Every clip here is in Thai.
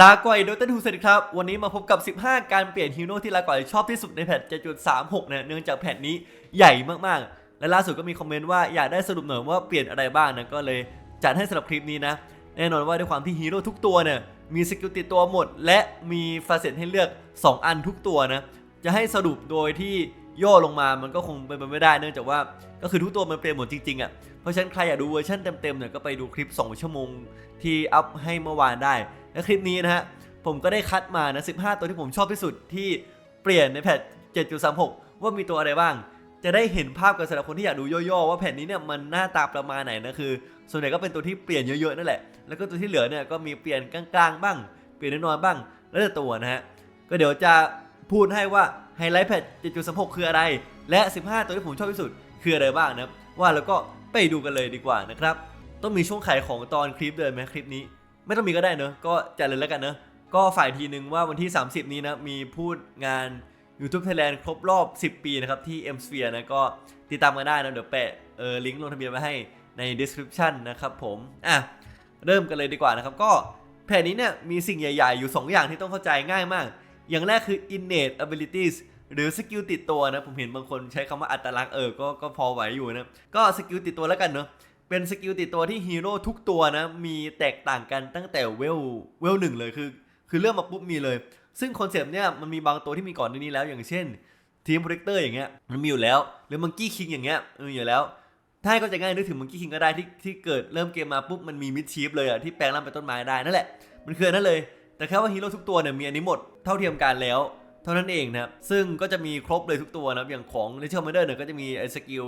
ลาก่อยโดต้นทูสวัสดีครับ วันนี้มาพบกับ 15 การเปลี่ยนฮีโร่ที่ลาก่อยชอบที่สุดในแพท7.36เนี่ยเนื่องจากแพทนี้ใหญ่มากๆ และล่าสุดก็มีคอมเมนต์ว่าอยากได้สรุปหน่อยว่าเปลี่ยนอะไรบ้างนะก็เลยจัดให้สำหรับคลิปนี้นะ แน่นอนว่าด้วยความที่ฮีโร่ทุกตัวเนี่ยมีสกิลติดตัวหมด และมีฟาเซตให้เลือก 2 อันทุกตัวนะจะให้สรุปโดยที่ย่อลงมามันก็คงเป็นไปไม่ได้ เนื่องจากว่าก็คือทุกตัวมันเปลี่ยนหมดจริงๆอะเพราะฉะนั้นใครอยากดูเวอร์ชันเต็มๆเนี่ยก็ไปดูคลิป 2 ชั่วโมงที่อัพให้เมื่อวานได้ และคลิปนี้นะฮะผมก็ได้คัดมานะ 15 ตัวที่ผมชอบที่สุดที่เปลี่ยนในแพท7.36 ว่ามีตัวอะไรบ้าง จะได้เห็นภาพกันสำหรับคนที่อยากดูย่อๆว่าแผ่นนี้เนี่ยมันหน้าตาประมาณไหนนะคือ ส่วนใหญ่ก็เป็นตัวที่เปลี่ยนเยอะๆนั่นแหละ แล้วก็ตัวที่เหลือเนี่ยก็มีเปลี่ยนกลางๆบ้าง เปลี่ยนน้อยๆบ้าง แล้วแต่ตัวนะฮะ ก็เดี๋ยวจะพูดให้ว่าไฮไลท์แพท7.36 คืออะไร และ 15 ตัวที่ผมชอบที่สุดคืออะไรบ้างนะว่าแล้วก็ไปดูกันเลยดีกว่านะครับ ต้องมีช่วงขายของตอนคลิปเดินไหมคลิปนี้ ไม่ต้องมีก็ได้เนอะก็จัดเลยแล้วกันเนอะก็ฝ่ายทีนึงว่าวันที่ 30 นี้นะมีพูดงาน YouTube Thailand ครบรอบ 10 ปีนะครับที่ M Sphere นะก็ติดตามกันได้นะเดี๋ยวแปะเออลิงก์ลงทะเบียนไว้ให้ใน description นะครับผมอะเริ่มกันเลยดีกว่านะครับก็แผนนี้เนี่ยมีสิ่งใหญ่ ๆ อยู่ 2 อย่างที่ต้องเข้าใจง่ายมาก อย่างแรกคือ innate abilities หรือสกิลติดตัวนะผมเห็นบางคนใช้คำว่าอัตลักษณ์เออก็ก็พอไหวอยู่นะก็สกิลติดตัวแล้วกันเนอะ เป็นสกิลติดตัวที่ฮีโร่ทุกตัวนะ มีแตกต่างกันตั้งแต่เวลเวลหนึ่งเลยคือ คือเริ่มมาปุ๊บมีเลย ซึ่งคอนเซปต์เนี่ยมันมีบางตัวที่มีก่อนหน้านี้แล้ว อย่างเช่นทีมโปรเจคเตอร์อย่างเงี้ยมันมีอยู่แล้ว หรือมังกี้คิงอย่างเงี้ยมันมีอยู่แล้ว ถ้าให้เข้าใจง่ายนึกถึงมังกี้คิงก็ได้ที่ที่เกิดเริ่มเกมมาปุ๊บมันมีมิดชีฟเลยอะที่แปลงร่างเป็นต้นไม้ได้นั่นแหละมันคือนั่นเลย แต่แค่ว่าฮีโร่ทุกตัวเนี่ยมีอันนี้หมดเท่าเทียมกันแล้วเท่านั้นเองนะครับ ซึ่งก็จะมีครบเลยทุกตัวนะครับ อย่างของในเชอร์มาเดอร์เนี่ยก็จะมีไอ้สกิล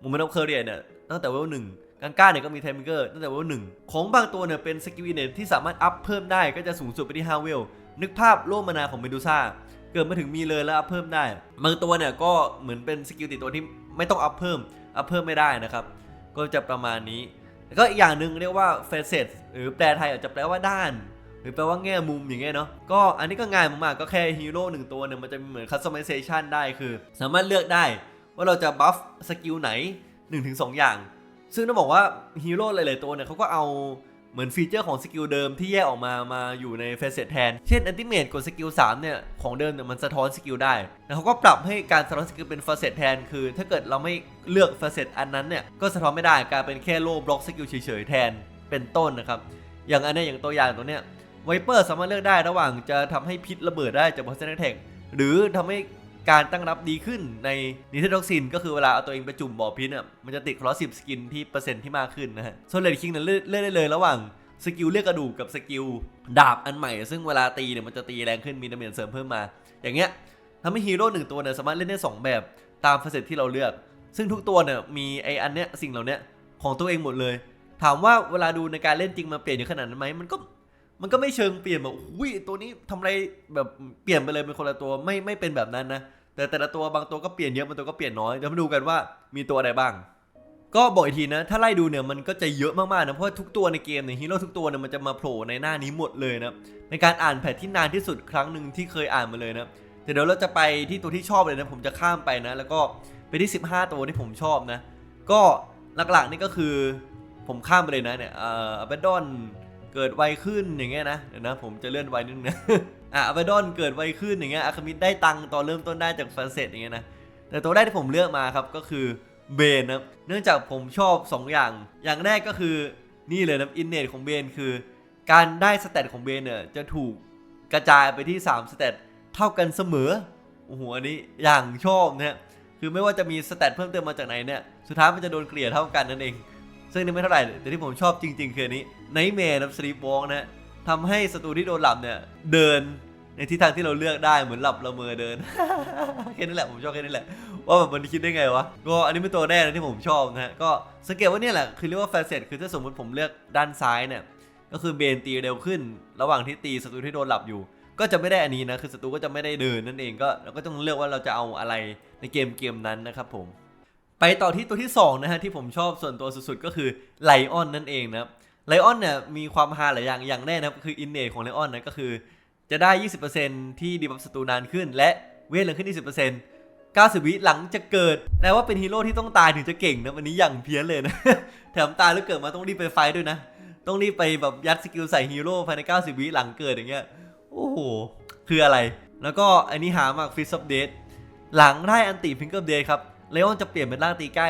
โมเมนต์ออฟเคอร์เรียเนี่ยตั้งแต่เวลหนึ่ง กางก้าเนี่ยก็มีไทมิเกอร์ตั้งแต่เวลหนึ่งของบางตัวเนี่ยเป็นสกิลอินเนตที่สามารถอัพเพิ่มได้ก็จะสูงสุดไปที่5เวลนึกภาพโล่มานาของเมดูซ่าเกิดมาถึงมีเลยแล้วอัพเพิ่มได้ บางตัวเนี่ยก็เหมือนเป็นสกิลติดตัวที่ไม่ต้องอัพเพิ่มอัพเพิ่มไม่ได้นะครับ ก็จะประมาณนี้แล้วก็อีกอย่างหนึ่งเรียกว่าเฟเซตหรือแปลไทยอาจจะแปลว่าด้าน หรือแปลว่าแง่มุมอย่างเงี้ยเนาะก็อันนี้ก็ง่ายมากๆก็แค่ฮีโร่หนึ่งตัวเนี่ยมันจะมีเหมือนคัสตอมไมเซชันได้คือ สามารถเลือกได้ว่าเราจะบัฟสกิลไหน 1-2 อย่าง ซึ่งต้องบอกว่าฮีโร่หลายๆตัวเนี่ยเขาก็เอาเหมือนฟีเจอร์ของสกิลเดิมที่แยกออกมามาอยู่ในเฟสเซตแทน เช่นอันติเมตกดสกิล3เนี่ย ของเดิมเนี่ยมันสะท้อนสกิลได้ แล้วเขาก็ปรับให้การสะท้อนสกิลเป็นเฟสเซตแทน คือ ถ้าเกิดเราไม่เลือกเฟสเซตอันนั้นเนี่ย ก็สะท้อนไม่ได้กลายเป็นแค่โล่บล็อกสกิลเฉยๆแทนเป็นต้นนะครับ อย่างอันเนี้ยอย่างตัวอย่างตัวเนี้ยไวเปอร์สามารถเลือกได้ระหว่างจะทำให้พิษระเบิดได้จากบอสเซนแท็กหรือทำให้ การตั้งรับดีขึ้นในนิเทศท็อกซินก็คือเวลาเอาตัวเองไปจุ่มบ่อพิษอะมันจะติดคลอสิบสกินที่เปอร์เซ็นต์ที่มากขึ้นนะฮะโซเลดคิงเนี่ยเลือกได้เลยระหว่างสกิลเลือกกระดูกกับสกิลดาบอันใหม่ ซึ่งเวลาตีเนี่ยมันจะตีแรงขึ้นมีดาเมจเสริมเพิ่มมา อย่างเงี้ยทำให้ฮีโร่หนึ่งตัวเนี่ยสามารถเล่นได้สองแบบตามเฟสที่เราเลือก ซึ่งทุกตัวเนี่ยมีไออันเนี้ยสิ่งเหล่านี้ของตัวเองหมดเลย ถามว่าเวลาดูในการเล่นจริงมาเปลี่ยนอยู่ขนาดนั้นไหมมันก็มันก็ไม่เชิงเปลี่ยนแบบอุ้ยตัวนี้ทำอะไรแบบเปลี่ยนไปเลยเป็นคนละตัวไม่ไม่เป็นแบบนั้นนะ แต่แต่ละตัวบางตัวก็เปลี่ยนเยอะบางตัวก็เปลี่ยนน้อยเดี๋ยวมาดูกันว่ามีตัวอะไรบ้าง ก็บอกอีกทีนะ ถ้าไล่ดูเนี่ยมันก็จะเยอะมากๆนะเพราะทุกตัวในเกมเนี่ยฮีโร่ทุกตัวเนี่ยมันจะมาโผล่ในหน้านี้หมดเลยนะในการอ่านแพทที่นานที่สุดครั้งหนึ่งที่เคยอ่านมาเลยนะแต่เดี๋ยวเราจะไปที่ตัวที่ชอบเลยนะผมจะข้ามไปนะ แล้วก็ไปที่ 15 ตัวที่ผมชอบนะ ก็หลักๆนี่ก็คือผมข้ามไปเลยนะเนี่ยเอ่ออเบดอนเกิดไวขึ้นอย่างเงี้ยนะเดี๋ยวนะผมจะเลื่อนไวนิดนึงนะ อะอเบดอนเกิดไวขึ้นอย่างเงี้ยอาคามิดได้ตังค์ตอนเริ่มต้นได้จากฟันเซ็ตอย่างเงี้ยนะแต่ตัวแรกที่ผมเลือกมาครับก็คือเบนนะเนื่องจากผมชอบ 2 อย่าง อย่างแรกก็คือนี่เลยนะอินเนตของเบนคือ การได้สเตตของเบนเนี่ยจะถูกกระจายไปที่ 3 สเตตเท่ากันเสมอโอ้โหอันนี้อย่างชอบนะฮะคือไม่ว่าจะมีสเตตเพิ่มเติมมาจากไหนเนี่ยสุดท้ายมันจะโดนเกลี่ยเท่ากันนั่นเอง ซึ่งนี่ไม่เท่าไหร่แต่ที่ผมชอบจริง ๆ คืออันนี้ไนท์แมร์นะสลีปวอล์กนะ ทำให้ศัตรูที่โดนหลับเนี่ยเดินในทิศทางที่เราเลือกได้เหมือนหลับละเมอเดินแค่นี้แหละผมชอบแค่นี้แหละ ว่าแบบมันคิดได้ไงวะก็อันนี้เป็นตัวแรกนะที่ผมชอบนะฮะก็สังเกตว่าเนี่ยแหละคือเรียกว่าแฟเซตคือถ้าสมมติผมเลือกด้านซ้ายเนี่ยก็คือเบนตีเร็วขึ้น ระหว่างที่ตีศัตรูที่โดนหลับอยู่ ก็จะไม่ได้อันนี้นะคือศัตรูก็จะไม่ได้เดินนั่นเองก็เราก็ต้องเลือกว่าเราจะเอาอะไรในเกมเกมนั้นนะครับผมไปต่อที่ตัวที่2นะฮะที่ผมชอบส่วนตัวสุดๆก็คือไลออนนั่นเองนะครับ ไลออนเนี่ยมีความฮาหลายอย่างอย่างแรกนะครับคืออินเนตของไลออนนะก็คือ จะได้ 20%ที่ดีบัฟศัตรูนานขึ้น และเวทเหลือขึ้น 20% 90 วิหลังจะเกิดแปลว่าเป็นฮีโร่ที่ต้องตายถึงจะเก่งนะวันนี้อย่างเพี้ยนเลยนะ แถมตายแล้วเกิดมาต้องรีบไปไฟด้วยนะ ต้องรีบไปแบบยัดสกิลใส่ฮีโร่ภายใน 90 วิหลังเกิดอย่างเงี้ยโอ้โห คืออะไร แล้วก็อันนี้หามากฟิสซับเดตหลังได้อันติฟิงเกิลเดย์ครับเลออนจะเปลี่ยนเป็นร่างตีใกล้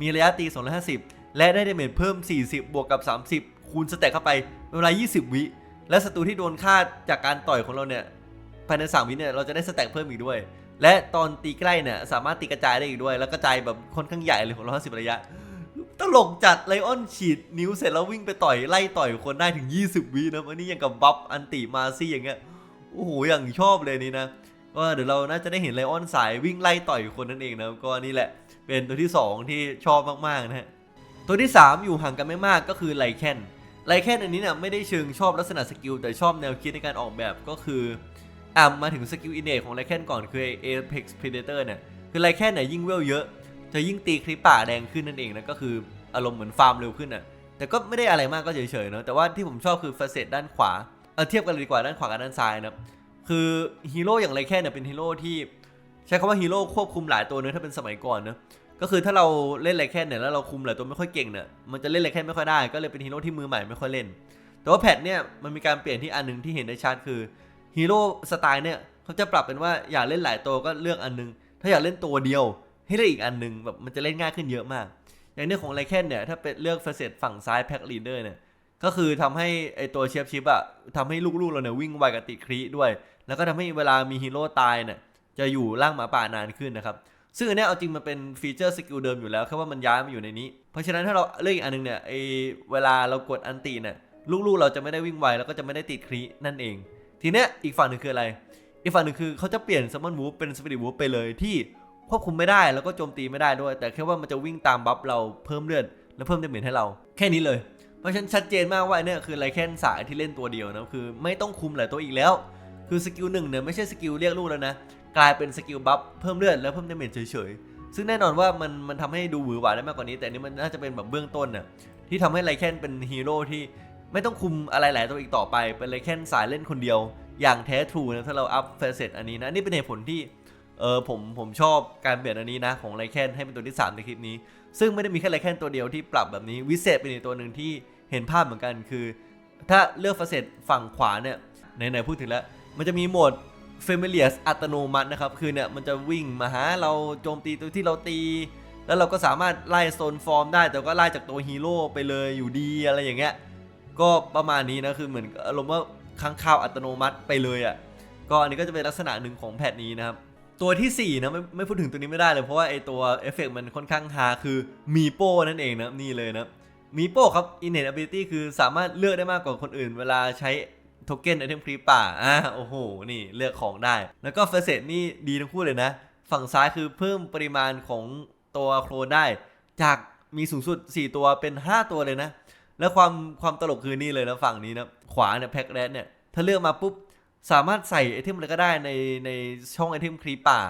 มีระยะตี 250 และได้เดเมจเพิ่ม 40 บวกกับ 30 คูณสเต็กเข้าไปเป็นเวลา 20 วิ และศัตรูที่โดนฆ่าจากการต่อยของเราเนี่ยภายใน3วิเนี่ยเราจะได้สเต็กเพิ่มอีกด้วย และตอนตีใกล้เนี่ยสามารถตีกระจายได้อีกด้วย แล้วกระจายแบบค่อนข้างใหญ่เลยของ150ระยะ ตลกจัดไลออนฉีดนิ้วเสร็จแล้ววิ่งไปต่อยไล่ต่อยคนได้ถึง 20 วินะอันนี้ยังกับบัฟอันติมาซี่อย่างเงี้ยโอ้โหอย่างชอบเลยนี่นะก็เดี๋ยวเราน่าจะได้เห็นไลออนสายวิ่งไล่ต่อยคนนั่นเองนะก็นี่แหละ เป็นตัวที่ 2 ที่ชอบมากๆนะฮะตัวที่ 3 อยู่ห่างกันไม่มากก็คือไลแคน ไลแคนอันนี้เนี่ยไม่ได้เชิงชอบลักษณะสกิลแต่ชอบแนวคิดในการออกแบบก็คืออะมาถึงสกิลอินเนตของไลแคนก่อนคือ Apex Predator เนี่ยคือไลแคนเนี่ยยิ่งเวลเยอะ จะยิ่งตีคลิปป่าแดงขึ้นนั่นเองนะก็คืออารมณ์เหมือนฟาร์มเร็วขึ้นอะแต่ก็ไม่ได้อะไรมากก็เฉยๆเนอะแต่ว่าที่ผมชอบคือเฟเซตด้านขวาเอาเทียบกันเลยดีกว่าด้านขวากับด้านซ้ายนะคือฮีโร่อย่างไรแค่เนี่ยเป็นฮีโร่ที่ใช้คำว่าฮีโร่ควบคุมหลายตัวเนื้อถ้าเป็นสมัยก่อนเนอะ ก็คือถ้าเราเล่นไรแค่เนี่ยแล้วเราคุมหลายตัวไม่ค่อยเก่งเนี่ยมันจะเล่นไรแค่ไม่ค่อยได้ ก็เลยเป็นฮีโร่ที่มือใหม่ไม่ค่อยเล่น แต่ว่าแพทเนี่ยมันมีการเปลี่ยนที่อันหนึงที่เห็นได้ชัดคือฮีโร่สไตล์เนี่ยเขาจะปรับเป็นว่าอยากเล่นหลายตัวก็เลือกอันหนึง ถ้าอยากเล่นตัวเดียว ให้เลือกอีกอันหนึงแบบมันจะเล่นง่ายขึ้นเยอะมาก อย่างเรื่องของไรแคนเนี่ยถ้าเป็นเลือกเฟสเซตฝั่งซ้ายแพ็กลีเดอร์เนี่ยก็คือทำให้ไอตัวเชฟชิปอะทำให้ลูกๆเราเนี่ยวิ่งไวกับติดครีด้วย แล้วก็ทำให้เวลามีฮีโร่ตายเนี่ยจะอยู่ล่างหมาป่านานขึ้นนะครับ ซึ่งอันเนี้ยเอาจริงมันเป็นฟีเจอร์สกิลเดิมอยู่แล้วแค่ว่ามันย้ายมาอยู่ในนี้ เพราะฉะนั้นถ้าเราเลือกอีกอันหนึงเนี่ยไอเวลาเรากดอันตีเนี่ยลูกๆเราจะไม่ได้วิ่งไวแล้วก็จะไม่ได้ติดครีนั่นเอง ทีเนี้ยอีกฝั่งหนึ่งคืออะไร อีกฝั่งหนึ่งคือเขาจะเปลี่ยนซัมมอนวูฟเป็นสปิริตวูฟไปเลยที่ควบคุมไม่ได้แล้วก็โจมตีไม่ได้ด้วย แต่แค่ว่ามันจะวิ่งตามบัฟเราเพิ่มเลือดและเพิ่มเดเมจให้เรา แค่นี้เลย เพราะฉะนั้นชัดเจนมากว่าเนี่ยคือไรแค่นสายที่เล่นตัวเดียวนะคือไม่ต้องคุมหลายตัวอีกแล้ว คือสกิลหนึ่งเนี่ยไม่ใช่สกิลเรียกลูกแล้วนะ กลายเป็นสกิลบัฟเพิ่มเลือดแล้วเพิ่มดาเมจเฉยๆ ซึ่งแน่นอนว่ามันมันทำให้ดูหวือหวาได้มากกว่านี้ แต่นี่มันน่าจะเป็นแบบเบื้องต้นน่ะที่ทำให้ไรแคนเป็นฮีโร่ที่ไม่ต้องคุมอะไรหลายตัวอีกต่อไป เป็นไรแคนสายเล่นคนเดียว อย่างแท้ทรูนะถ้าเราอัพเฟเซตอันนี้นะนี่เป็นเหตุผลที่เออผมผมชอบการเปลี่ยนอันนี้นะของไรแคนให้เป็นตัวที่ 3 ในคลิปนี้ ซึ่งไม่ได้มีแค่ไรแคนตัวเดียวที่ปรับแบบนี้วิเศษเป็นอีกตัวหนึ่งที่เห็นภาพเหมือนกันคือ ถ้าเลือกเฟเซตฝั่งขวาเนี่ยไหนๆพูดถึงแล้วมันจะมีโหมด f a m i l i a r อัตโนมัตินะครับ คือเนี่ยมันจะวิ่งมาหาเราโจมตีตัวที่เราตี แล้วเราก็สามารถไล่โซนฟอร์มได้ แต่ก็ไล่จากตัวฮีโร่ไปเลยอยู่ดีอะไรอย่างเงี้ย ก็ประมาณนี้นะคือเหมือนอารมณ์ว่าค้างคาวอัตโนมัติไปเลยอะ่ะ ก็อันนี้ก็จะเป็นลักษณะหนึ่งของแพทนี้นะครับ ตัวทีสี่4นะไม่ไม่พูดถึงตัวนี้ไม่ได้เลยเพราะว่าไอตัวเอฟเฟกมันค่อนข้างฮาคือมีโป้นั่นเองนะนี่เลยนะมีโป้ครับ innate ability คือสามารถเลือกได้มากกว่าคนอื่น เวลาใช้ โทเค็นไอเทมครีปป่าอะโอ้โห นี่เลือกของได้ แล้วก็เฟสเซตนี่ดีทั้งคู่เลยนะ ฝั่งซ้ายคือเพิ่มปริมาณของตัวโคลนได้ จากมีสูงสุด 4 ตัวเป็น 5 ตัวเลยนะ แล้วความความตลกคือนี่เลยนะฝั่งนี้นะขวาเนี่ยแพ็กแรดเนี่ยถ้าเลือกมาปุ๊บสามารถใส่ไอเทมอะไรก็ได้ในในช่องไอเทมครีปป่า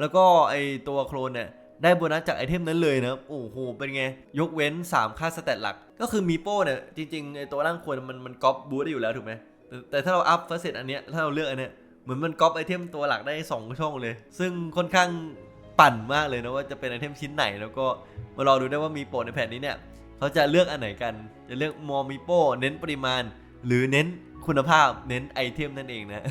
แล้วก็ไอตัวโคลนเนี่ยได้โบนัสจากไอเทมนั้นเลยนะโอ้โห เป็นไง ยกเว้น 3 ค่าสแตทหลัก ก็คือมีโป้เนี่ย จริงๆไอตัวร่างควรมันมันก๊อปบูทได้อยู่แล้วถูกไหม แต่แต่ถ้าเราอัพเฟสเซตอันเนี้ยถ้าเราเลือกอันเนี้ยเหมือนมันก๊อปไอเทมตัวหลักได้2ช่องเลย ซึ่งค่อนข้างปั่นมากเลยนะว่าจะเป็นไอเทมชิ้นไหน แล้วก็มารอดูได้ว่ามีโปรในแผ่นนี้เนี่ยเขาจะเลือกอันไหนกัน จะเลือกมอมิโป้เน้นปริมาณ หรือเน้นคุณภาพเน้นไอเทมนั่นเองนะ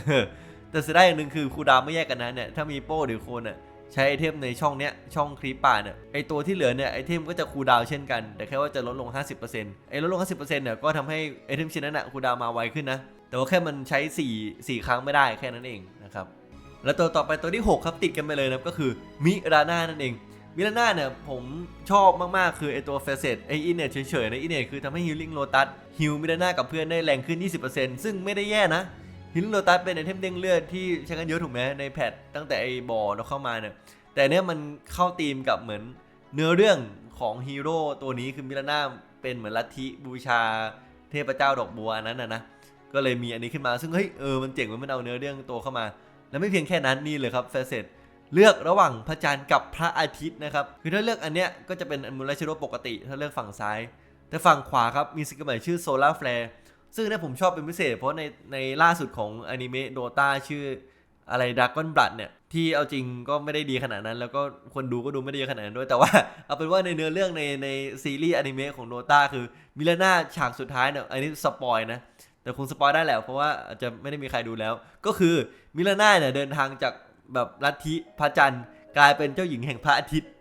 แต่เสียดายอย่างหนึ่งคือคูดาวไม่แยกกันนะเนี่ยถ้ามีโป้หรือโคนอะใช้ไอเทมในช่องเนี้ยช่องคลิปป่าเนี่ยไอตัวที่เหลือเนี่ยไอเทมก็จะคูดาวเช่นกัน แต่แค่ว่าจะลดลง 50%ไอลดลง 50%เนี่ยก็ทำให้ไอเทมชิ้นนั้นอะคูดาวมาไวขึ้นนะ แต่ว่าแค่มันใช้4 4ครั้งไม่ได้แค่นั้นเองนะครับ แล้วตัวต่อไปตัวที่ 6 ครับติดกันไปเลยนะก็คือมิราน่านั่นเอง มิราน่าเนี่ยผมชอบมาก ๆ คือไอตัวเฟสเซตไออินเนตเฉยๆนะอินเนตคือทำให้ฮิลลิ่งโลตัสฮิลมิราน่ากับเพื่อนได้แรงขึ้น 20%ซึ่งไม่ได้แย่นะฮิลลิ่งโลตัสเป็นไอเทมเด้งเลือดที่ใช้กันเยอะถูกไหมในแพทตั้งแต่ไอบอเราเข้ามาเนี่ยแต่เนี่ยมันเข้าธีมกับเหมือนเนื้อเรื่องของฮีโร่ตัวนี้คือมิราน่าเป็นเหมือนลัทธิบูชาเทพเจ้าดอกบัวนั้นนะนะ ก็เลยมีอันนี้ขึ้นมาซึ่งเฮ้ยเออมันเจ๋งมันเอาเนื้อเรื่องตัวเข้ามา แล้วไม่เพียงแค่นั้นนี่เลยครับเฟเซตเลือกระหว่างพระจันทร์กับพระอาทิตย์นะครับคือถ้าเลือกอันเนี้ยก็จะเป็นอันมูลชิโรปกติ ถ้าเลือกฝั่งซ้าย แต่ฝั่งขวาครับมีสกิลใหม่ชื่อโซลาร์แฟร์ซึ่งเนี่ยผมชอบเป็นพิเศษ เพราะในในล่าสุดของอนิเมะโดตาชื่ออะไรดักก้อนบลัดเนี่ย ที่เอาจริงก็ไม่ได้ดีขนาดนั้น แล้วก็คนดูก็ดูไม่ได้เยอะขนาดนั้นด้วย แต่ว่าเอาเป็นว่าในเนื้อเรื่องในในซีรีส์อนิเมะของโนตาคือมิลานาฉากสุดท้ายเนี่ยอันนี้สปอยนะ แต่คงสปอยได้แหละเพราะว่าอาจจะไม่ได้มีใครดูแล้ว ก็คือมิลาน่าเนี่ยเดินทางจากแบบลัทธิพระจันทร์กลายเป็นเจ้าหญิงแห่งพระอาทิตย์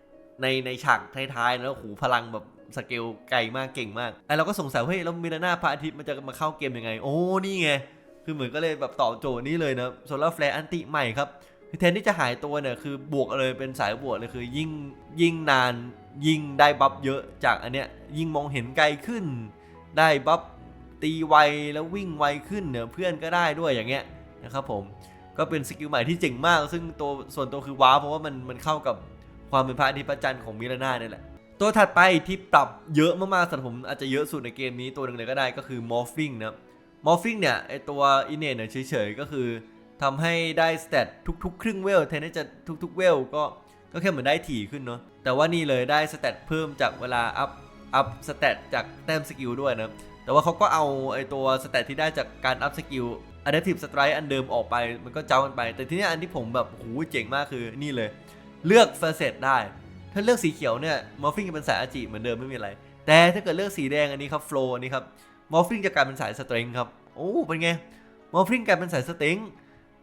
ในในฉากท้ายๆแล้วหูพลังแบบสเกลไกลมากเก่งมากไอเราก็สงสัยว่าเฮ้ยแล้วมิลาน่าพระอาทิตย์มันจะมาเข้าเกมยังไง โอ้นี่ไงคือเหมือนก็เลยแบบตอบโจทย์นี้เลยนะโซลาร์แฟลร์อันติใหม่ครับแทนที่จะหายตัวเนี่ยคือบวกเลยเป็นสายบวกเลยคือยิ่งยิ่งนานยิ่งได้บัฟเยอะจากอันเนี้ยยิ่งมองเห็นไกลขึ้น ได้บัฟ ตีไวแล้ววิ่งไวขึ้นเนี่ยเพื่อนก็ได้ด้วยอย่างเงี้ยนะครับผมก็เป็นสกิลใหม่ที่เจ๋งมาก ซึ่งตัวส่วนตัวคือว้าวเพราะว่ามันมันเข้ากับความเป็นพระอาทิตย์พระจันทร์ของมิราน่าเนี่ยแหละ ตัวถัดไปที่ปรับเยอะมากๆสำหรับผมอาจจะเยอะสุดในเกมนี้ตัวหนึ่งเลยก็ได้ก็คือ morphing นะครับ morphing เนี่ยไอตัวอินเนตเนี่ยเฉยๆก็คือทำให้ได้สเตตทุกๆ ครึ่งเวลแทนที่จะทุกๆเวลก็ก็แค่เหมือนได้ถี่ขึ้นเนาะแต่ว่านี่เลยได้สเตตเพิ่มจากเวลาอัพอัพสเตตจากแต้มสกิลด้วยนะ แต่ว่าเขาก็เอาไอตัวสเตตที่ได้จากการอัพสกิล adaptive strike อันเดิมออกไปมันก็เจ้ากันไป แต่ทีเนี้อันที่ผมแบบโหเจ๋งมากคือนี่เลย เลือกเฟอร์เซตได้ ถ้าเลือกสีเขียวเนี่ยมอฟฟิงจะเป็นสายอาจิเหมือนเดิมไม่มีอะไร แต่ถ้าเกิดเลือกสีแดงอันนี้ครับโฟล์อันนี้ครับมอฟฟิงจะกลายเป็นสายสเตรงครับโอ้เป็นไงมอฟฟิงกลายเป็นสายสเตรง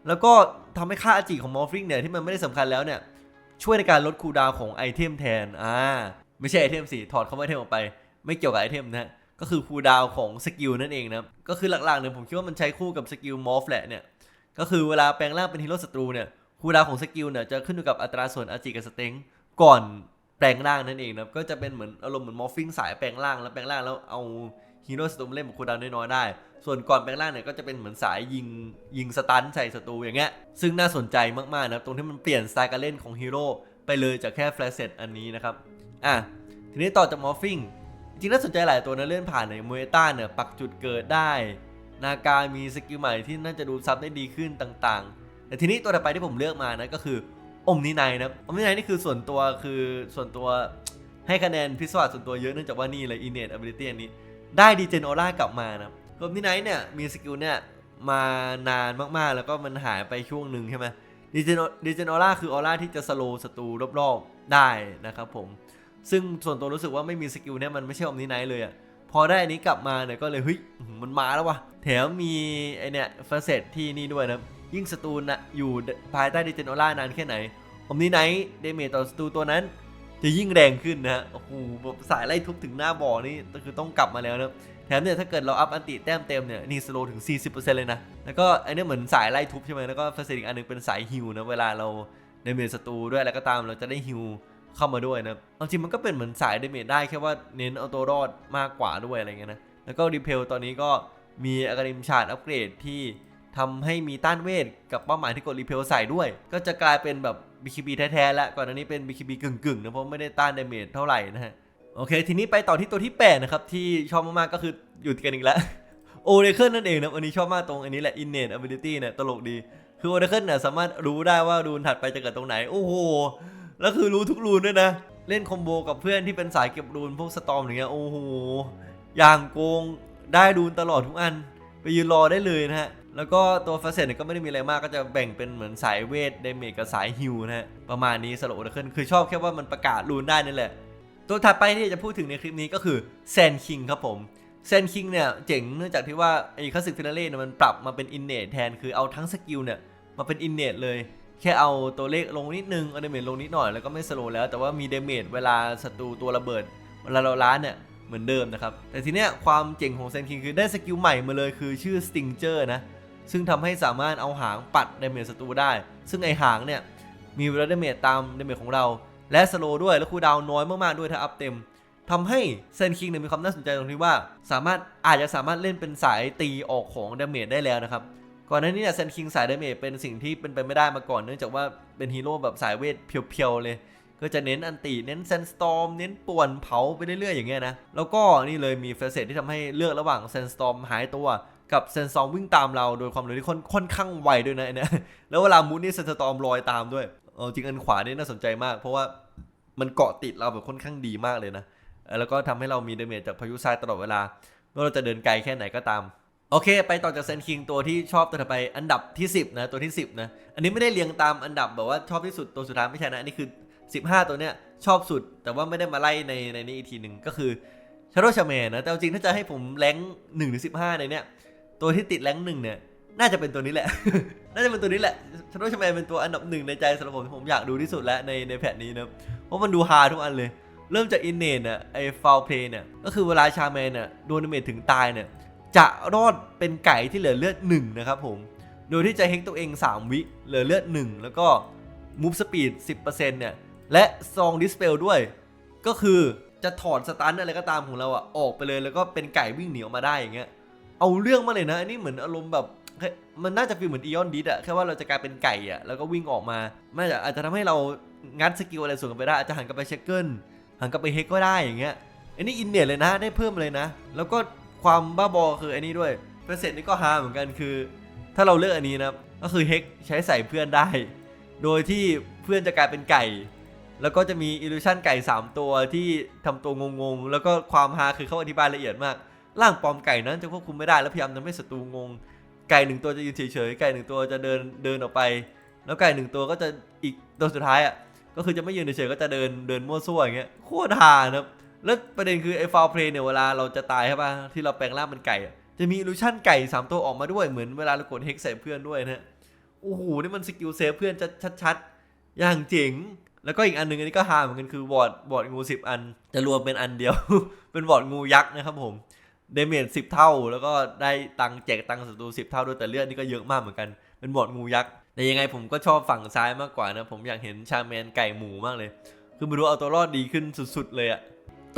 แล้วก็ทำให้ค่าอาจิของมอฟฟิงเนี่ยที่มันไม่ได้สำคัญแล้วเนี่ยช่วยในการลดคูลดาวของไอเทมแทนอ่าไม่ใช่ไอเทมสิถอดคำว่าไอเทมออกไป ไม่เกี่ยวกับไอเทมนะฮะ ก็คือคูดาวของสกิลนั่นเองนะก็คือหลักๆเนี่ยผมคิดว่ามันใช้คู่กับสกิลมอฟแหละเนี่ยก็คือเวลาแปลงร่างเป็นฮีโร่ศัตรูเนี่ยคูดาวของสกิลเนี่ยจะขึ้นอยู่กับอัตราส่วนอาจิกับสเต็งก่อนแปลงร่างนั่นเองนะก็จะเป็นเหมือนอารมณ์เหมือนมอฟฟิงสายแปลงร่างแล้วแปลงร่างแล้วเอาฮีโร่ศัตรูเล่นแบบคูดาวน์น้อยๆได้ ส่วนก่อนแปลงร่างเนี่ยก็จะเป็นเหมือนสายยิงยิงสตันใส่ศัตรูอย่างเงี้ยซึ่งน่าสนใจมากๆนะตรงที่มันเปลี่ยนสไตล์การเล่นของฮีโร่ไปเลยจากแค่แฟลชเซตอันนี้นะครับอะทีนี้ต่อจากมอฟฟิง จริงๆน่าสนใจหลายตัวนะเลื่อนผ่านในมูเอต้าเนี่ยปักจุดเกิดได้ นาการมีสกิลใหม่ที่น่าจะดูซับได้ดีขึ้นต่างๆ แต่ทีนี้ตัวต่อไปที่ผมเลือกมานะก็คืออมนิไนนะอมนิไนนี่คือส่วนตัวคือส่วนตัวให้คะแนนพิศวาสส่วนตัวเยอะเนื่องจากว่านี่เลย innate ability อันนี้ ได้ดีเจนออร่ากลับมานะรอมนิไนเนี่ยมีสกิลเนี่ยมานานมากๆ แล้วก็มันหายไปช่วงหนึ่งใช่ไหมดีเจนดีเจนออร่าคือออร่าที่จะสโลศัตรูรอบๆได้นะครับผม ซึ่งส่วนตัวรู้สึกว่าไม่มีสกิลเนี่ยมันไม่ใช่อมนิไนท์เลยอะพอได้อันนี้กลับมาเนี่ยก็เลยเฮ้ยมันมาแล้ววะแถมมีไอเนี่ยเฟเซตที่นี่ด้วยนะยิ่งศัตรูนะอยู่ภายใต้ดิเจนอล่านานแค่ไหนอมนิไนท์เดเมจต่อศัตรูตัวนั้น จะยิ่งแรงขึ้นนะฮะโอ้โหแบบสายไล่ทุบถึงหน้าบ่อนี่คือต้องกลับมาแล้วนะแถมเนี่ยถ้าเกิดเราอัพอันติแต้มเต็มเนี่ยนี่สโลถึง 40%เลยนะแล้วก็ไอเนี่ยเหมือนสายไล่ทุบใช่ไหมแล้วก็เฟเซตอีกอันหนึงเป็นสายฮิวนะเวลาเราเดเมจศัตรูด้วยอะไรก็ตามเราจะได้ฮิว เข้ามาด้วยนะเอาจริงมันก็เป็นเหมือนสายเดเมจได้แค่ว่าเน้นเอาตัวรอดมากกว่าด้วยอะไรเงี้ยนะ แล้วก็รีเพลตอนนี้ก็มีอากาลิมชาร์ดอัปเกรดที่ทำให้มีต้านเวทกับเป้าหมายที่กดรีเพลใส่ด้วย ก็จะกลายเป็นแบบ BKB แท้ๆแล้วก่อนหน้านี้เป็น BKB กึ่งๆนะเพราะไม่ได้ต้านเดเมจเท่าไหร่นะฮะโอเค ทีนี้ไปต่อที่ตัวที่ 8 นะครับ ที่ชอบมากๆก็คืออยู่ติดกันอีกแล้วโอเรเคิลนั่นเองนะอันนี้ชอบมากตรงอันนี้แหละ innate ability เนี่ยตลกดี คือโอเรเคิลเนี่ยสามารถรู้ได้ว่ารูนถัดไปจะเกิดตรงไหน โอ้โห แล้วคือรู้ทุกรูนด้วยนะ เล่นคอมโบกับเพื่อนที่เป็นสายเก็บรูนพวกสตอมอย่างเงี้ยโอ้โหอย่างโกงได้รูนตลอดทุกอัน ไปยืนรอได้เลยนะฮะแล้วก็ตัวฟาเซตเนี่ยก็ไม่ได้มีอะไรมากก็จะแบ่งเป็นเหมือนสายเวทเดเมจกับสายฮิวนะฮะประมาณนี้สโอเรเคิลคือชอบแค่ว่ามันประกาศรูนได้นั่นแหละตัวถัดไปที่จะพูดถึงในคลิปนี้ก็คือแซนคิงครับผมแซนคิงเนี่ยเจ๋งเนื่องจากที่ว่าไอ้คลาสสิกฟินาเล่เนี่ยมันปรับมาเป็นอินเนตแทนคือเอาทั้งสกิลเนี่ยมาเป็นอินเนตเลย แค่เอาตัวเลขลงนิดนึงเอาเดเมจลงนิดหน่อยแล้วก็ไม่สโลว์แล้ว แต่ว่ามีเดเมจเวลาศัตรูตัวระเบิดเวลาเราล้านเนี่ยเหมือนเดิมนะครับ แต่ทีเนี้ยความเจ๋งของแซนคิงคือได้สกิลใหม่มาเลยคือชื่อสติงเจอร์นะ ซึ่งทำให้สามารถเอาหางปัดเดเมจศัตรูได้ ซึ่งไอหางเนี่ยมีเวลาเดเมจตามเดเมจของเรา และสโลว์ด้วยแล้วคูดาวน้อยมากๆด้วยถ้าอัพเต็มทำให้เซนคิงเนี่ยมีความน่าสนใจตรงที่ว่า สามารถอาจจะสามารถเล่นเป็นสายตีออกของเดเมจได้แล้วนะครับ ก่อนหน้านี้เนี่ยเซนคิงสายเดเมจเป็นสิ่งที่เป็นไปไม่ได้มาก่อน เนื่องจากว่าเป็นฮีโร่แบบสายเวทเพียวๆเลย ก็จะเน้นอันติเน้นเซนสตอมเน้นป่วนเผาไปเรื่อยๆอย่างเงี้ยนะ แล้วก็นี่เลยมีเฟสเซตที่ทำให้เลือกระหว่างเซนสตอมหายตัวกับเซนสตอมวิ่งตามเราโดยความเร็วที่ค่อนค่อนข้างไวด้วยนะเนี่ยแล้วเวลามูดนี่เซนสตอมลอยตามด้วยเออจริงอันขวานี่น่าสนใจมาก เพราะว่ามันเกาะติดเราแบบค่อนข้างดีมากเลยนะแล้วก็ทำให้เรามีเดเมจจากพายุทรายตลอดเวลาไม่ว่าเราจะเดินไกลแค่ไหนก็ตาม โอเค ไปต่อจากเซนคิงตัวที่ชอบตัวถัดไปอันดับที่ 10 นะ ตัวที่ 10 นะ อันนี้ไม่ได้เรียงตามอันดับแบบว่าชอบที่สุดตัวสุดท้ายไม่ใช่นะ อันนี้คือ 15 ตัวเนี้ยชอบสุด แต่ว่าไม่ได้มาไล่ในในนี้อีกทีหนึ่งก็คือชาร์โรชาแมนนะแต่จริงถ้าจะให้ผมแรงหนึ่งถึงสิบห้าในเนี้ยตัวที่ติดแรงหนึ่งเนี่ยน่าจะเป็นตัวนี้แหละ น่าจะเป็นตัวนี้แหละชาร์โรชาแมนเป็นตัวอันดับหนึ่งในใจสำหรับผมที่ผมอยากดูที่สุดแล้วในในแพทนี้นะเพราะมันดูฮาทุกอันเลย เริ่มจากอินเนตเนี่ยไอ้ฟาวเพย์เนี่ยก็คือเวลาชาแมนเนี่ยโดนเมจถึงตายเนี่ย จะรอดเป็นไก่ที่เหลือเลือด1นะครับผม โดยที่จะเฮกตัวเอง 3 วิเหลือเลือด 1 แล้วก็มูฟสปีด10%เนี่ย และซองดิสเปลด้วย ก็คือจะถอดสตันอะไรก็ตามของเราอะออกไปเลยแล้วก็เป็นไก่วิ่งหนีออกมาได้อย่างเงี้ย เอาเรื่องมาเลยนะอันนี้เหมือนอารมณ์แบบมันน่าจะฟีลเหมือนอีออนดิสอะแค่ว่าเราจะกลายเป็นไก่อะแล้วก็วิ่งออกมาไม่อาจจะอาจจะทำให้เรางัดสกิลอะไรส่วนกันไปได้อาจจะหันกลับไปเช็คเกิลหันกลับไปเฮกก็ได้อย่างเงี้ยอันนี้อินเนียเลยนะได้เพิ่มเลยนะ แล้วก็ ความบ้าบอคืออันนี้ด้วยเปอร์เซ็นต์นี่ก็ฮาเหมือนกันคือ ถ้าเราเลือกอันนี้นะครับก็คือเฮกใช้ใส่เพื่อนได้ โดยที่เพื่อนจะกลายเป็นไก่ แล้วก็จะมีอิลูชันไก่ 3 ตัวที่ทำตัวงงๆ แล้วก็ความฮาคือเขาอธิบายละเอียดมาก ร่างปลอมไก่นั้นจะควบคุมไม่ได้แล้วพยายามทำให้ศัตรูงง ไก่หนึ่งตัวจะยืนเฉยๆ ไก่หนึ่งตัวจะเดินเดินออกไป แล้วไก่หนึ่งตัวก็จะอีกตัวสุดท้ายอะก็คือจะไม่ยืนเฉยๆก็จะเดินเดินมั่วซั่วอย่างเงี้ยโคตรฮานะครับ แล้วประเด็นคือไอ้ฟาวเพลย์เนี่ยเวลาเราจะตายใช่ป่ะที่เราแปลงร่างเป็นไก่ จะมีลูชั่นไก่ 3 ตัวออกมาด้วยเหมือนเวลาเรากดเฮกใส่เพื่อนด้วยนะโอ้โหนี่มันสกิลเซฟเพื่อนชัดๆอย่างเจ๋งแล้วก็อีกอันหนึ่งอันนี้ก็ฮาเหมือนกันคือวอร์ดวอร์ดงูสิบอัน จะรวมเป็นอันเดียว เป็นวอร์ดงูยักษ์นะครับผมเดเมจสิบเท่า แล้วก็ได้ตังแจกตังศัตรูสิบเท่าด้วยแต่เลือดนี่ก็เยอะมากเหมือนกันเป็นบอร์ดงูยักษ์แต่ยังไงผมก็ชอบฝั่งซ้ายมากกว่านะผมอยากเห็นชาแมนไก่หมูมากเลย คือไม่รู้เอาตัวรอดดีขึ้นสุด ๆ เลยอะ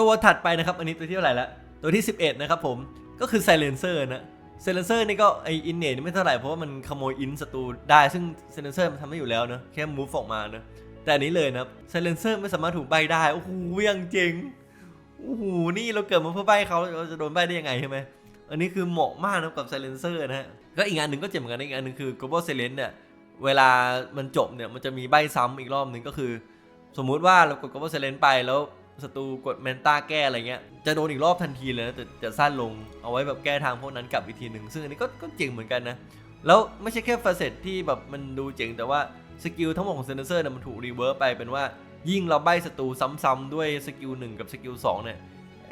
ตัวถัดไปนะครับ อันนี้ตัวที่เท่าไหร่ละตัวที่ 11 นะครับผมก็คือไซเลนเซอร์นะไซเลนเซอร์นี่ก็ไออินเนตนี่ไม่เท่าไหร่เพราะว่ามันขโมยอินศัตรูได้ซึ่งไซเลนเซอร์มันทำได้อยู่แล้วเนะแค่มูฟออกมาเนะแต่อันนี้เลยนะไซเลนเซอร์ไม่สามารถถูกใบได้โอ้โหยังเจ๋งโอ้โหนี่เราเกิดมาเพื่อใบเขาเราจะโดนใบได้ยังไงใช่ไหมอันนี้คือเหมาะมากนะกับไซเลนเซอร์นะฮะก็อีกงานหนึ่งก็เจ๋งเหมือนกันอีกงานหนึ่งคือ global silence เนี่ยเวลามันจบเนี่ยมันจะมีใบซ้ำอีกรอบหนึ่งก็คือ สมมุติว่าเรากด global silence ไปแล้ว ศัตรูกดเมนต้าแก้อะไรเงี้ย จะโดนอีกรอบทันทีเลยนะแต่จะสั้นลงเอาไว้แบบแก้ทางพวกนั้นกลับอีกทีหนึ่งซึ่งอันนี้ก็ก็เจ๋งเหมือนกันนะ แล้วไม่ใช่แค่ฟาเซตที่แบบมันดูเจ๋งแต่ว่าสกิลทั้งหมดของเซนเซอร์เนี่ยมันถูกรีเวิร์สไปเป็นว่ายิ่งเราใบศัตรูซ้ำๆด้วยสกิล1กับสกิล2เนี่ย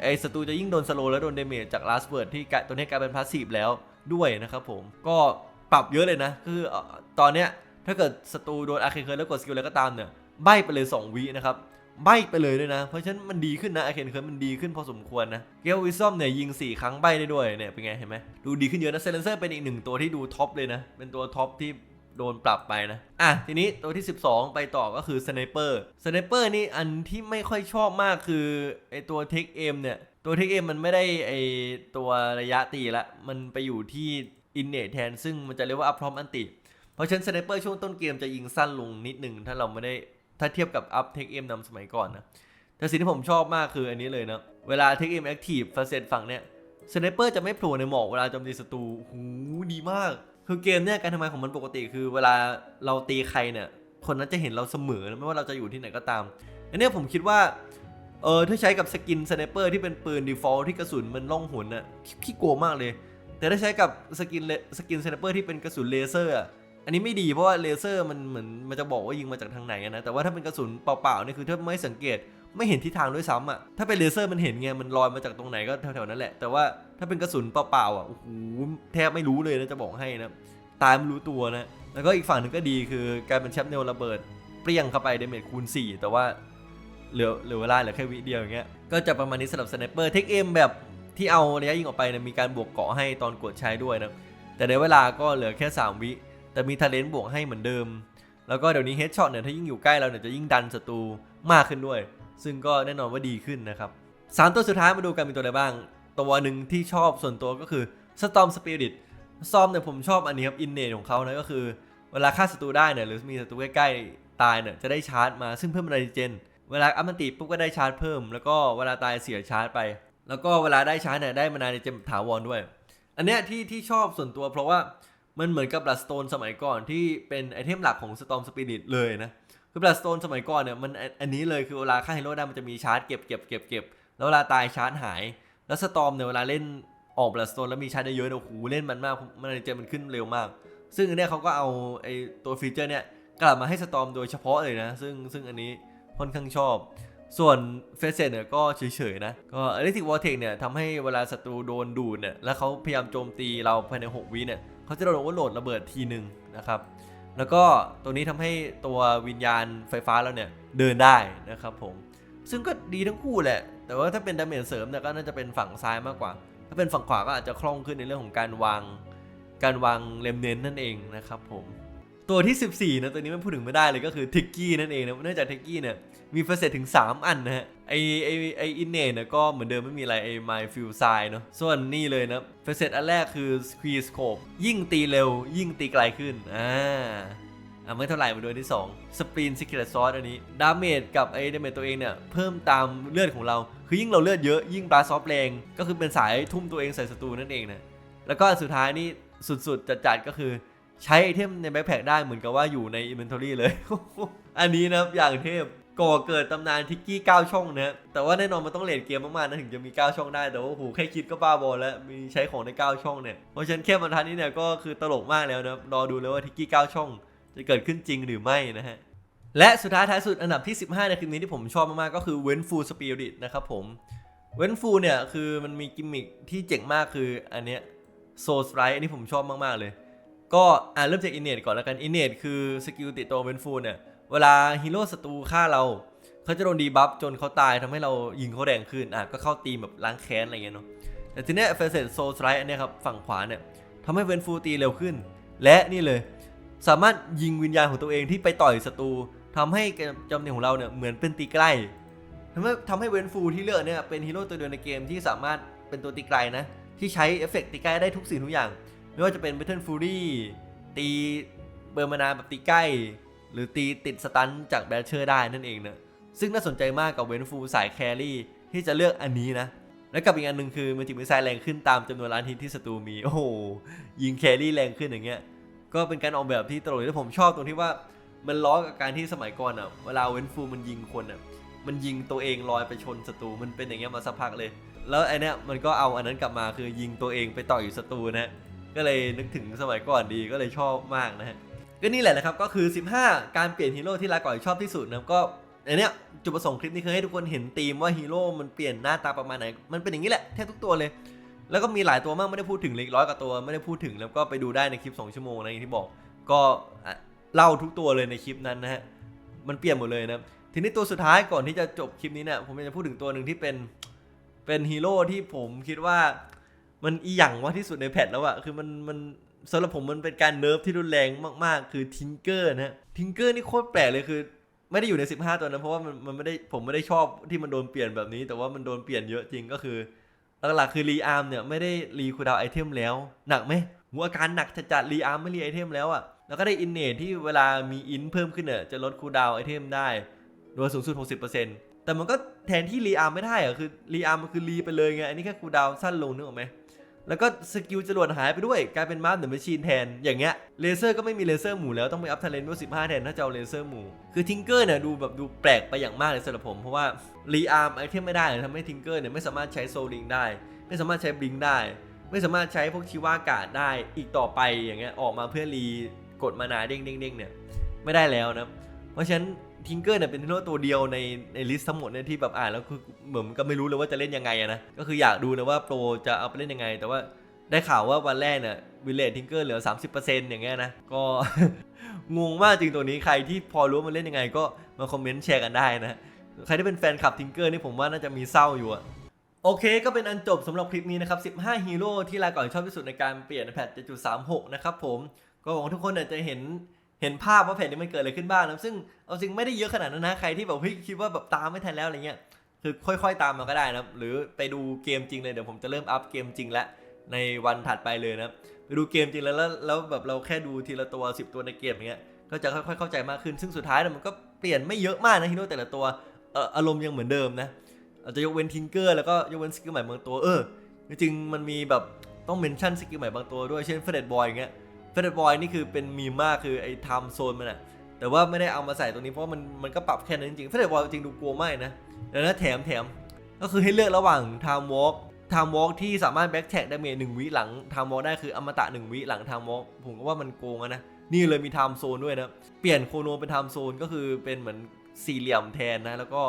ไอ้ศัตรูจะยิ่งโดนสโลและโดนเดเมจจากลาสเวิร์ดที่ตัวนี้กลายเป็นพาสซีฟแล้วด้วยนะครับผมก็ปรับเยอะเลยนะ คือตอนเนี้ยถ้าเกิดศัตรูโดนอาเคเคิร์แล้วกดสกิลอะไรก็ตามเนี่ยใบไปเลย 2วินะครับ ใบไปเลยด้วยนะ เพราะฉะนั้นมันดีขึ้นนะอาเคนเคิร์มันดีขึ้นพอสมควรนะ เกลวิซอมเนี่ยยิง 4 ครั้งใบได้ด้วยเนี่ยเป็นไงเห็นไหมดูดีขึ้นเยอะนะเซเลนเซอร์เป็นอีกหนึ่งตัวที่ดูท็อปเลยนะ เป็นตัวท็อปที่โดนปรับไปนะ อะ ทีนี้ตัวที่ 12 ไปต่อก็คือสไนเปอร์สไนเปอร์นี่อันที่ไม่ค่อยชอบมากคือไอตัวเทคเอมเนี่ย ตัวเทคเอมมันไม่ได้ไอตัวระยะตีละ มันไปอยู่ที่อินเนตแทน ซึ่งมันจะเรียกว่าอัพพร้อมอันติ เพราะฉะนั้นสไนเปอร์ช่วงต้นเกมจะยิงสั้นลงนิดนึงถ้าเราไม่ได้ ถ้าเทียบกับอัพเทคเอมนำสมัยก่อนนะ แต่สิ่งที่ผมชอบมากคืออันนี้เลยนะ เวลาเทคเอมแอคทีฟฟาเซตฝั่งเนี้ยสไนเปอร์จะไม่โผล่ในหมอกเวลาโจมตีศัตรูหูดีมาก คือเกมเนี่ยการทำงานของมันปกติคือเวลาเราตีใครเนี่ย คนนั้นจะเห็นเราเสมอนะไม่ว่าเราจะอยู่ที่ไหนก็ตาม อันนี้ผมคิดว่าเออถ้าใช้กับสกินสไนเปอร์ที่เป็นปืน default ที่กระสุนมันล่องหนน่ะขี้ขี้กลัวมากเลย แต่ถ้าใช้กับสกินเลสกินสไนเปอร์ที่เป็นกระสุนเลเซอร์ อันนี้ไม่ดีเพราะว่าเลเซอร์มันเหมือนมันจะบอกว่ายิงมาจากทางไหนนะ แต่ว่าถ้าเป็นกระสุนเปล่าๆนี่คือถ้าไม่สังเกตไม่เห็นทิศทางด้วยซ้ำอะ ถ้าเป็นเลเซอร์มันเห็นไง มันลอยมาจากตรงไหนก็แถวๆนั้นแหละ แต่ว่าถ้าเป็นกระสุนเปล่าๆอะ โอ้โห แทบไม่รู้เลยนะ จะบอกให้นะ ตายไม่รู้ตัวนะ แล้วก็อีกฝั่งหนึ่งก็ดีคือการเป็นแชมป์เนลระเบิด เปรี้ยงเข้าไปเดเมจคูณ 4 แต่ว่าเหลือเหลือเวลาเหลือแค่วิเดียวอย่างเงี้ย ก็จะประมาณนี้สำหรับสไนเปอร์เทคเอ็มแบบที่เอาระยะยิงออกไปนี่ยมีการบวกเกาะให้ตอนกดใช้ด้วยนะ แต่ในเวลาก็เหลือแค่ 3 วิ แต่มีทาเลนต์บวกให้เหมือนเดิม แล้วก็เดี๋ยวนี้เฮดช็อตเนี่ยถ้ายิ่งอยู่ใกล้เราเนี่ยจะยิ่งดันศัตรูมากขึ้นด้วย ซึ่งก็แน่นอนว่าดีขึ้นนะครับสามตัวสุดท้ายมาดูกันมีตัวอะไรบ้าง ตัวหนึ่งที่ชอบส่วนตัวก็คือ Storm Spirit ซอมเนี่ยผมชอบอันนี้ครับอินเนตของเขานะก็คือ เวลาฆ่าศัตรูได้เนี่ยหรือมีศัตรูใกล้ๆตายเนี่ยจะได้ชาร์จมาซึ่งเพิ่มอะไรเจน เวลาอัพมันติปุ๊บก็ได้ชาร์จเพิ่ม แล้วก็เวลาตายเสียชาร์จไป แล้วก็เวลาได้ชาร์จเนี่ยได้มานาในเจมถาวรด้วย อันเนี้ยที่ที่ชอบส่วนตัวเพราะว่า มันเหมือนกับ Bloodstone สมัยก่อนที่เป็นไอเทมหลักของ Storm Spirit เลยนะ คือ Bloodstone สมัยก่อนเนี่ยมันอันนี้เลยคือเวลาฆ่าฮีโร่ได้มันจะมีชาร์จเก็บเก็บเก็บเก็บแล้วเวลาตายชาร์จหาย แล้วสตอมเนี่ยเวลาเล่นออกบลัสโตนแล้วมีชาร์จได้เยอะเนี่ยโอ้โหเล่นมันมากมันเจมันขึ้นเร็วมาก ซึ่งอันเนี้ยเขาก็เอาไอตัวฟีเจอร์เนี่ยกลับมาให้สตอมโดยเฉพาะเลยนะ ซึ่งซึ่งอันนี้ค่อนข้างชอบ ส่วนเฟสเซนเนี่ยก็เฉยๆนะก็อ l ลิทิกวอร์เทกเนี่ยทำให้เวลาศัตรูโดนดูดเนี่ยแล้วเขาพยายามโจมตีเราภายใน 6 วิเนี่ยเขาจะโดนโอเวอร์โหลดระเบิดทีหนึ่งนะครับแล้วก็ตัวนี้ทำให้ตัววิญญาณไฟฟ้าเราเนี่ยเดินได้นะครับผมซึ่งก็ดีทั้งคู่แหละ แต่ว่าถ้าเป็นดาเมจเสริมเนี่ยก็น่าจะเป็นฝั่งซ้ายมากกว่า ถ้าเป็นฝั่งขวาก็อาจจะคล่องขึ้นในเรื่องของการวาง การวางเลมเน้นนั่นเองนะครับผมตัวที่ 14นะตัวนี้ไม่พูดถึงไม่ได้เลยก็คือทิกกี้นั่นเองนะเนื่องจากทิกกี้เนี่ย มีเฟเซตถึง 3 อันนะฮะไอไอไออินเนเนี่ยก็เหมือนเดิมไม่มีอะไรไอไมฟิลไซเนาะส่วนนี่เลยนะเฟเซตอันแรกคือสควีสโคปยิ่งตีเร็ว ยิ่งตีไกลขึ้นอ่าอะไม่เท่าไหร่มาโดยที่2สปรีนซิกเกตซอสอันนี้ดาเมจกับไอดาเมจตัวเองเนี่ยเพิ่มตามเลือดของเรา คือยิ่งเราเลือดเยอะยิ่งบาซอฟแรงก็คือเป็นสายทุ่มตัวเองใส่ศัตรูนั่นเองนะแล้วก็สุดท้ายนี่สุดๆจัดๆก็คือใช้ไอเทมในแบ็คแพคได้เหมือนกับว่าอยู่ในอินเวนทอรี่เลย อันนี้นะอย่างเทพ ก่อเกิดตำนานทิกกี้9ช่องนะแต่ว่าแน่นอนมันต้องเลดเกมมากๆนะถึงจะมี 9 ช่องได้ แต่ว่าโหแค่คิดก็บ้าบอแล้วมีใช้ของใน9ช่องเนี่ย เพราะฉะนั้นแค่บรรทัดนี้เนี่ยก็คือตลกมากแล้วนะรอดูเลยว่าทิกกี้9ช่อง จะเกิดขึ้นจริงหรือไม่นะฮะ และสุดท้ายท้ายสุดอันดับที่ 15 ในคลิปนี้ที่ผมชอบมาก ๆ ก็คือเวนฟูสปิริตนะครับผมเวนฟูเนี่ยคือมันมีกิมมิคที่เจ๋งมากคืออันเนี้ยโซสไรอันนี้ผมชอบมากๆเลย ก็อ่าเริ่มจากอินเนตก่อนแล้วกันอินเนตคือสกิลติดตัวเวนฟูเนี่ย เวลาฮีโร่ศัตรูฆ่าเราเขาจะโดนดีบัฟจนเขาตายทำให้เรายิงเขาแรงขึ้นอะก็เข้าตีมแบบล้างแค้นอะไรเงี้ยเนาะแต่ทีเนี้ยเฟสเซตโซลสไลด์อันเนี้ยครับฝั่งขวาเนี่ยทำให้เวนฟูตีเร็วขึ้น และนี่เลย สามารถยิงวิญญาณของตัวเองที่ไปต่อยศัตรูทำให้เกมจำเนียของเราเนี่ยเหมือนเป็นตีใกล้ทำให้ทำให้เวนฟูที่เลือกเนี่ยเป็นฮีโร่ตัวเดียวในเกมที่สามารถเป็นตัวตีไกลนะที่ใช้เอฟเฟกต์ตีใกล้ได้ทุกสิ่งทุกอย่าง ไม่ว่าจะเป็น Battle Fury ตีเบอร์มานาแบบตีใกล้ หรือตีติดสตันจากแบชเชอร์ได้นั่นเองเนะซึ่งน่าสนใจมากกับเวนฟูสายแครี่ที่จะเลือกอันนี้นะ และกับอีกอันหนึ่งคือมันจิมิไซแรงขึ้นตามจำนวนล้านฮิตที่ศัตรูมี โอ้โห ยิงแครี่แรงขึ้นอย่างเงี้ย ก็เป็นการออกแบบที่ตลกที่ผมชอบตรงที่ว่ามันล้อกับการที่สมัยก่อนอะเวลาเวนฟูมันยิงคนอะมันยิงตัวเองลอยไปชนศัตรูมันเป็นอย่างเงี้ยมาสักพักเลย แล้วไอเนี้ยมันก็เอาอันนั้นกลับมาคือยิงตัวเองไปต่อยศัตรูนะก็เลยนึกถึงสมัยก่อนดีก็เลยชอบมากนะฮะ ก็นี่แหละนะครับก็คือ 15 การเปลี่ยนฮีโร่ที่ลาก่อยชอบที่สุดนะครับก็อันเนี้ยจุดประสงค์คลิปนี้คือให้ทุกคนเห็นธีมว่าฮีโร่มันเปลี่ยนหน้าตาประมาณไหน มันเป็นอย่างนี้แหละแทบทุกตัวเลย แล้วก็มีหลายตัวมากไม่ได้พูดถึงเลยร้อยกว่าตัวไม่ได้พูดถึงแล้วก็ไปดูได้ในคลิป 2 ชั่วโมงนะอย่างที่บอก ก็เล่าทุกตัวเลยในคลิปนั้นนะฮะมันเปลี่ยนหมดเลยนะทีนี้ตัวสุดท้ายก่อนที่จะจบคลิปนี้เนี่ยผมอยากจะพูดถึงตัวหนึ่งที่เป็นเป็นฮีโร่ที่ผมคิดว่ามันอีหยังว่าที่สุดในแพทแล้วอะคือมันมัน สำหรับผมมันเป็นการเนิร์ฟที่รุนแรงมากๆ คือทิงเกอร์นะฮะทิงเกอร์นี่โคตรแปลกเลยคือ ไม่ได้อยู่ใน 15 ตัวนั้นเพราะว่ามันมันไม่ได้ผมไม่ได้ชอบที่มันโดนเปลี่ยนแบบนี้ แต่ว่ามันโดนเปลี่ยนเยอะจริงก็คือหลักๆคือรีอาร์มเนี่ยไม่ได้รีคูดาวไอเทมแล้วหนักไหมหัวอาการหนักจัดๆรีอาร์มไม่รีไอเทมแล้วอะแล้วก็ได้อินเนตที่เวลามีอินเพิ่มขึ้นเนี่ยจะลดคูดาวไอเทมได้โดยสูงสุด 60%แต่มันก็แทนที่รีอาร์มไม่ได้อะคือรีอาร์มมันคือรีไปเลยไงอันนี้แค่คูดาวสั้นลงนึกออกไหม แล้วก็สกิลจรวดหายไปด้วยกลายเป็นมาร์เดอะแมชชีนแทน อย่างเงี้ยเลเซอร์ก็ไม่มีเลเซอร์หมู่แล้วต้องไปอัพเทเลนต์ด้วย15แทนถ้าจะเอาเลเซอร์หมู่คือทิงเกอร์เนี่ยดูแบบดูแปลกไปอย่างมากเลยสำหรับผม เพราะว่ารีอาร์มไอเทมไม่ได้ทำให้ทิงเกอร์เนี่ยไม่สามารถใช้โซลิงได้ ไม่สามารถใช้บลิงได้ ไม่สามารถใช้พวกชิวากาดได้อีกต่อไปอย่างเงี้ยออกมาเพื่อรีกดมานาเด้งเด้งเด้งเนี่ยไม่ได้แล้วนะเพราะฉะนั้น ทิงเกอร์เนี่ยเป็นฮีโร่ตัวเดียวในในลิสต์ทั้งหมดเนี่ยที่แบบอ่านแล้วคือเหมือนก็ไม่รู้เลยว่าจะเล่นยังไงอะนะก็คืออยากดูเลยว่าโปรจะเอาไปเล่นยังไง แต่ว่าได้ข่าวว่าวันแรกเนี่ยวิลเลจทิงเกอร์เหลือ 30%อย่างเงี้ยนะก็งงมากจริงตัวนี้ใครที่พอรู้ว่ามันเล่นยังไง ก็มาคอมเมนต์แชร์กันได้นะใครที่เป็นแฟนคลับทิงเกอร์นี่ผมว่าน่าจะมีเศร้าอยู่อะโอเค ก็เป็นอันจบสำหรับคลิปนี้นะครับ 15 ฮีโร่ที่ลาก่อนชอบที่สุดในการเปลี่ยนแพท7.36 นะครับผม ก็หวังทุกคนเนี่ยจะเห็น เห็นภาพว่าแผนนี้มันเกิดอะไรขึ้นบ้างนะซึ่งเอาจริงไม่ได้เยอะขนาดนั้นนะใครที่แบบเฮ้ยคิดว่าแบบตามไม่ทันแล้วอะไรเงี้ยคือค่อย ๆ ตามมาก็ได้นะหรือไปดูเกมจริงเลยเดี๋ยวผมจะเริ่มอัพเกมจริงแล้วในวันถัดไปเลยนะไปดูเกมจริงแล้วแล้วแบบเราแค่ดูทีละตัว 10 ตัวในเกมอย่างเงี้ยก็จะค่อยๆเข้าใจมากขึ้นซึ่งสุดท้ายมันก็เปลี่ยนไม่เยอะมากนะฮีโร่แต่ละตัวอารมณ์ยังเหมือนเดิมนะอาจจะยกเว้นทิงเกอร์แล้วก็ยกเว้นสกิลใหม่บางตัวเออจริงมันมีแบบต้องเมนชั่นสกิลใหม่บางตัวด้วยเช่นเฟรดบอยอย่างเงี้ย เฟรดบอยนี่คือเป็นมีมากคือไอ้ไทม์โซนมันอะแต่ว่าไม่ได้เอามาใส่ตรงนี้เพราะว่ามันมันก็ปรับแค่นั้นจริงเฟรดบอยจริงดูกลัวมากนะแล้วนะแถมแถมก็คือให้เลือกระหว่างไทม์วอล์กไทม์วอล์กที่สามารถแบ็กแท็กดาเมจหนึ่งวิหลังไทม์วอล์กได้คืออมตะหนึ่งวิหลังไทม์วอล์กผมก็ว่ามันโกงนะนี่เลยมีไทม์โซนด้วยนะเปลี่ยนโคโนเป็นไทม์โซนก็คือเป็นเหมือนสี่เหลี่ยมแทนนะแล้วก็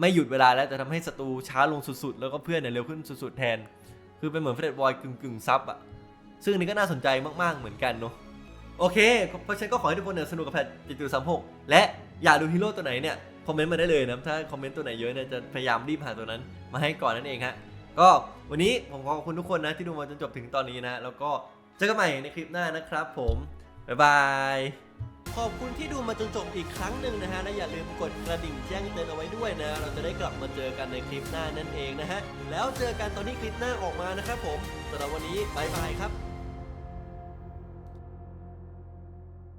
ไม่หยุดเวลาแล้วแต่ทำให้ศัตรูช้าลงสุดๆ แล้วก็เพื่อนเนี่ยเร็วขึ้นสุดๆแทน คือเป็นเหมือนเฟรดบอยกึ่งๆซับอะ ซึ่งนนี้ก็น่าสนใจมากๆเหมือนกันเนาะโอเค เพราะฉะนั้นก็ขอให้ทุกคนเนี่ยสนุกกับแพท7.36และอยากดูฮีโร่ตัวไหนเนี่ยคอมเมนต์มาได้เลยนะถ้าคอมเมนต์ตัวไหนเยอะเนี่ยจะพยายามรีบหาตัวนั้นมาให้ก่อนนั่นเองฮะก็วันนี้ผมขอขอบคุณทุกคนนะที่ดูมาจนจบถึงตอนนี้นะแล้วก็เจอกันใหม่ในคลิปหน้านะครับ ผมบ๊ายบายขอบคุณที่ดูมาจนจบอีกครั้งหนึ่งนะฮะและอย่าลืมกดกระดิ่งแจ้งเตือนเอาไว้ด้วยนะ เราจะได้กลับมาเจอกันในคลิปหน้านั่นเองนะฮะแล้วเจอกันตอนที่คลิปหน้าออกมานะครับผมสำหรับวันนี้บายบายครับ